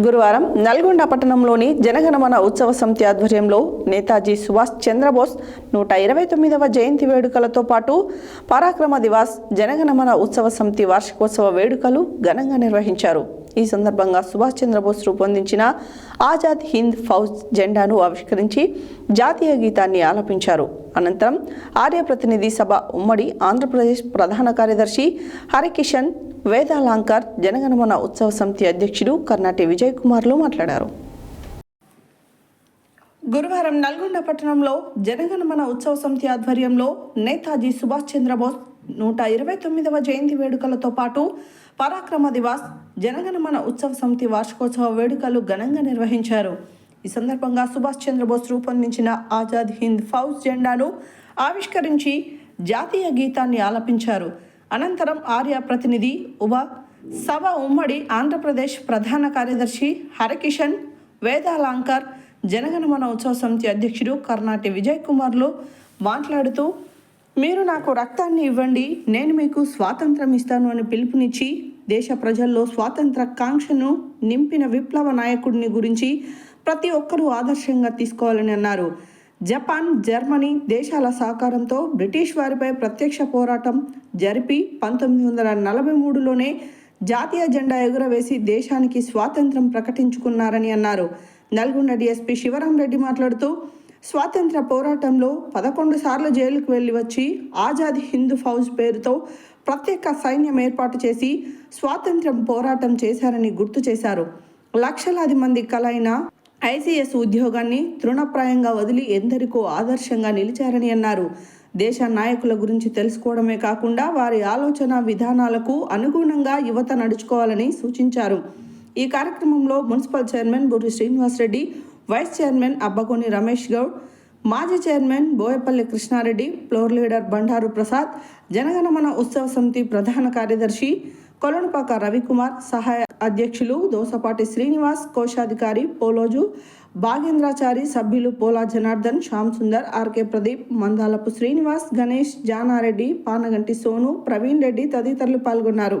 గురువారం నల్గొండ పట్టణంలోని జనగణమన ఉత్సవ సమితి ఆధ్వర్యంలో నేతాజీ సుభాష్ చంద్రబోస్ నూట ఇరవై తొమ్మిదవ జయంతి వేడుకలతో పాటు పరాక్రమ దివాస్ జనగణమన ఉత్సవ సమితి వార్షికోత్సవ వేడుకలు ఘనంగా నిర్వహించారు. ఈ సందర్భంగా సుభాష్ చంద్రబోస్ రూపొందించిన ఆజాద్ హింద్ ఫౌజ్ జెండాను ఆవిష్కరించి జాతీయ గీతాన్ని ఆలపించారు. అనంతరం ఆర్య ప్రతినిధి సభ ఉమ్మడి ఆంధ్రప్రదేశ్ ప్రధాన కార్యదర్శి హరికిషన్ వేదాలాంకర్ జనగణమన ఉత్సవ సమితి అధ్యక్షుడు కర్ణాటి విజయ్ కుమార్లు మాట్లాడారు. గురువారం నల్గొండ పట్టణంలో జనగణమన ఉత్సవ సమితి ఆధ్వర్యంలో నేతాజీ సుభాష్ చంద్రబోస్ నూట ఇరవై తొమ్మిదవ జయంతి వేడుకలతో పాటు పరాక్రమ దివాస్ జనగణమన ఉత్సవ సమితి వార్షికోత్సవ వేడుకలు ఘనంగా నిర్వహించారు. ఈ సందర్భంగా సుభాష్ చంద్రబోస్ రూపొందించిన ఆజాద్ హింద్ ఫౌజ్ జెండాను ఆవిష్కరించి జాతీయ గీతాన్ని ఆలపించారు. అనంతరం ఆర్య ప్రతినిధి ఉభ సభ ఉమ్మడి ఆంధ్రప్రదేశ్ ప్రధాన కార్యదర్శి హరకిషన్ వేదాలాంకర్ జనగణమన ఉత్సవ సమితి అధ్యక్షుడు కర్ణాటి విజయ్ కుమార్లు మాట్లాడుతూ మీరు నాకు రక్తాన్ని ఇవ్వండి నేను మీకు స్వాతంత్రం ఇస్తాను అని పిలుపునిచ్చి దేశ ప్రజల్లో స్వాతంత్ర కాంక్షను నింపిన విప్లవ నాయకుడిని గురించి ప్రతి ఒక్కరూ ఆదర్శంగా తీసుకోవాలని అన్నారు. జపాన్ జర్మనీ దేశాల సహకారంతో బ్రిటిష్ వారిపై ప్రత్యక్ష పోరాటం జరిపి పంతొమ్మిది వందల నలభై మూడులోనే జాతీయ జెండా ఎగురవేసి దేశానికి స్వాతంత్రం ప్రకటించుకున్నారని అన్నారు. నల్గొండ డిఎస్పీ శివరాం రెడ్డి మాట్లాడుతూ స్వాతంత్ర పోరాటంలో పదకొండు సార్లు జైలుకు వెళ్ళి వచ్చి ఆజాద్ హిందూ ఫౌజ్ పేరుతో ప్రత్యేక సైన్యం ఏర్పాటు చేసి స్వాతంత్ర్యం పోరాటం చేశారని గుర్తు చేశారు. లక్షలాది మంది కలైన ఐసీఎస్ ఉద్యోగాన్ని తృణప్రాయంగా వదిలి ఎందరికో ఆదర్శంగా నిలిచారని అన్నారు. దేశ నాయకుల గురించి తెలుసుకోవడమే కాకుండా వారి ఆలోచన విధానాలకు అనుగుణంగా యువత నడుచుకోవాలని సూచించారు. ఈ కార్యక్రమంలో municipal chairman Burri Srinivasa Reddy vice chairman Abbagoni Ramesh Goud మాజీ chairman Boyapalli Krishna Reddy floor leader Bandaru Prasad Janaganamana ఉత్సవ సమితి ప్రధాన కార్యదర్శి కొలనుపాక రవికుమార్ సహాయ అధ్యక్షులు దోసపాటి శ్రీనివాస్ కోశాధికారి పోలోజు భాగేంద్రాచారి సభ్యులు పోలా జనార్దన్ శ్యామ్ సుందర్ ఆర్కే ప్రదీప్ మందాలపు శ్రీనివాస్ గణేష్ జానారెడ్డి పానగంటి సోను ప్రవీణ్ రెడ్డి తదితరులు పాల్గొన్నారు.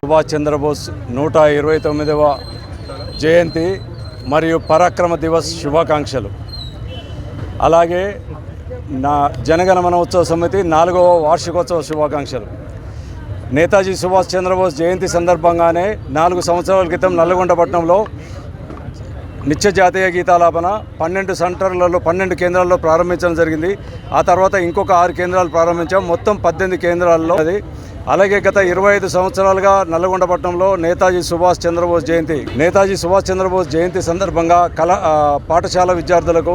సుభాష్ చంద్రబోస్ నూట ఇరవై తొమ్మిదవ జయంతి మరియు పరాక్రమ దివస్ శుభాకాంక్షలు. అలాగే నా జనగణమన ఉత్సవ సమితి నాలుగవ వార్షికోత్సవ శుభాకాంక్షలు. నేతాజీ సుభాష్ చంద్రబోస్ జయంతి సందర్భంగానే నాలుగు సంవత్సరాల క్రితం నల్లగొండ పట్టణంలో నిత్య జాతీయ గీతాలాపన పన్నెండు సెంటర్లలో పన్నెండు కేంద్రాల్లో ప్రారంభించడం జరిగింది. ఆ తర్వాత ఇంకొక ఆరు కేంద్రాలు ప్రారంభించాం. మొత్తం పద్దెనిమిది కేంద్రాల్లో అది అలాగే గత ఇరవై ఐదు సంవత్సరాలుగా నల్గొండ పట్టణంలో నేతాజీ సుభాష్ చంద్రబోస్ జయంతి. నేతాజీ సుభాష్ చంద్రబోస్ జయంతి సందర్భంగా కళ పాఠశాల విద్యార్థులకు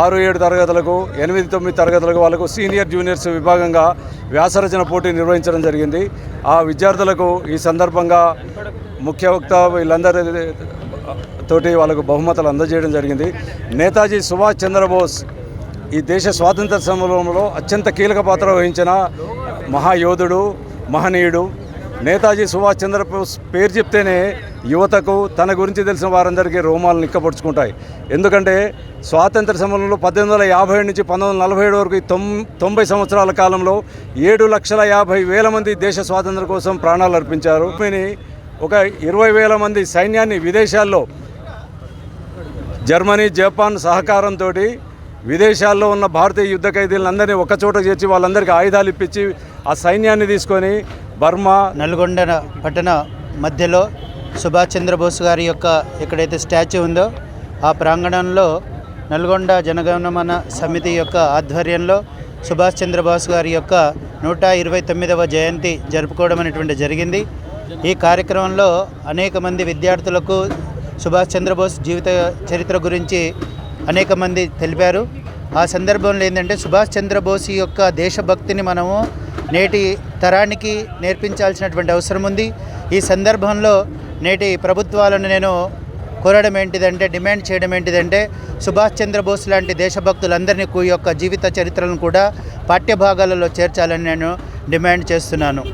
ఆరు ఏడు తరగతులకు ఎనిమిది తొమ్మిది తరగతులకు వాళ్ళకు సీనియర్ జూనియర్స్ విభాగంగా వ్యాసరచన పోటీ నిర్వహించడం జరిగింది. ఆ విద్యార్థులకు ఈ సందర్భంగా ముఖ్య వక్త తోటి వాళ్ళకు బహుమతులు అందజేయడం జరిగింది. నేతాజీ సుభాష్ చంద్రబోస్ ఈ దేశ స్వాతంత్ర సమరంలో అత్యంత కీలక పాత్ర వహించిన మహాయోధుడు మహనీయుడు. నేతాజీ సుభాష్ చంద్రబోస్ పేరు చెప్తేనే యువతకు తన గురించి తెలిసిన వారందరికీ రోమాలు నిక్కపరుచుకుంటాయి ఎందుకంటే స్వాతంత్ర సమరంలో పద్దెనిమిది వందల యాభై ఏడు నుంచి పంతొమ్మిది వందల నలభై ఏడు వరకు తొం తొంభై సంవత్సరాల కాలంలో ఏడు లక్షల యాభై వేల మంది దేశ స్వాతంత్రం కోసం ప్రాణాలు అర్పించారు. రుక్మిణి ఒక ఇరవై వేల మంది సైన్యాన్ని విదేశాల్లో జర్మనీ జపాన్ సహకారంతో విదేశాల్లో ఉన్న భారతీయ యుద్ధ ఖైదీలందరినీ ఒకచోట చేర్చి వాళ్ళందరికీ ఆయుధాలు ఇప్పించి ఆ సైన్యాన్ని తీసుకొని బర్మా నల్గొండ పట్టణ మధ్యలో సుభాష్ చంద్రబోస్ గారి యొక్క ఎక్కడైతే స్టాచ్యూ ఉందో ఆ ప్రాంగణంలో నల్గొండ జనగణమన సమితి యొక్క ఆధ్వర్యంలో సుభాష్ చంద్రబోస్ గారి యొక్క నూట ఇరవై తొమ్మిదవ జయంతి జరుపుకోవడం అనేటువంటి జరిగింది. ఈ కార్యక్రమంలో అనేక మంది విద్యార్థులకు సుభాష్ చంద్రబోస్ జీవిత చరిత్ర గురించి అనేక మంది తెలిపారు. ఆ సందర్భంలో ఏంటంటే సుభాష్ చంద్రబోస్ యొక్క దేశభక్తిని మనము నేటి తరానికి నేర్పించాల్సినటువంటి అవసరం ఉంది. ఈ సందర్భంలో నేటి ప్రభుత్వాలను నేను కోరడం ఏంటిదంటే డిమాండ్ చేయడం ఏంటిదంటే సుభాష్ చంద్రబోస్ లాంటి దేశభక్తులందరినీ యొక్క జీవిత చరిత్రలను కూడా పాఠ్యభాగాలలో చేర్చాలని నేను డిమాండ్ చేస్తున్నాను.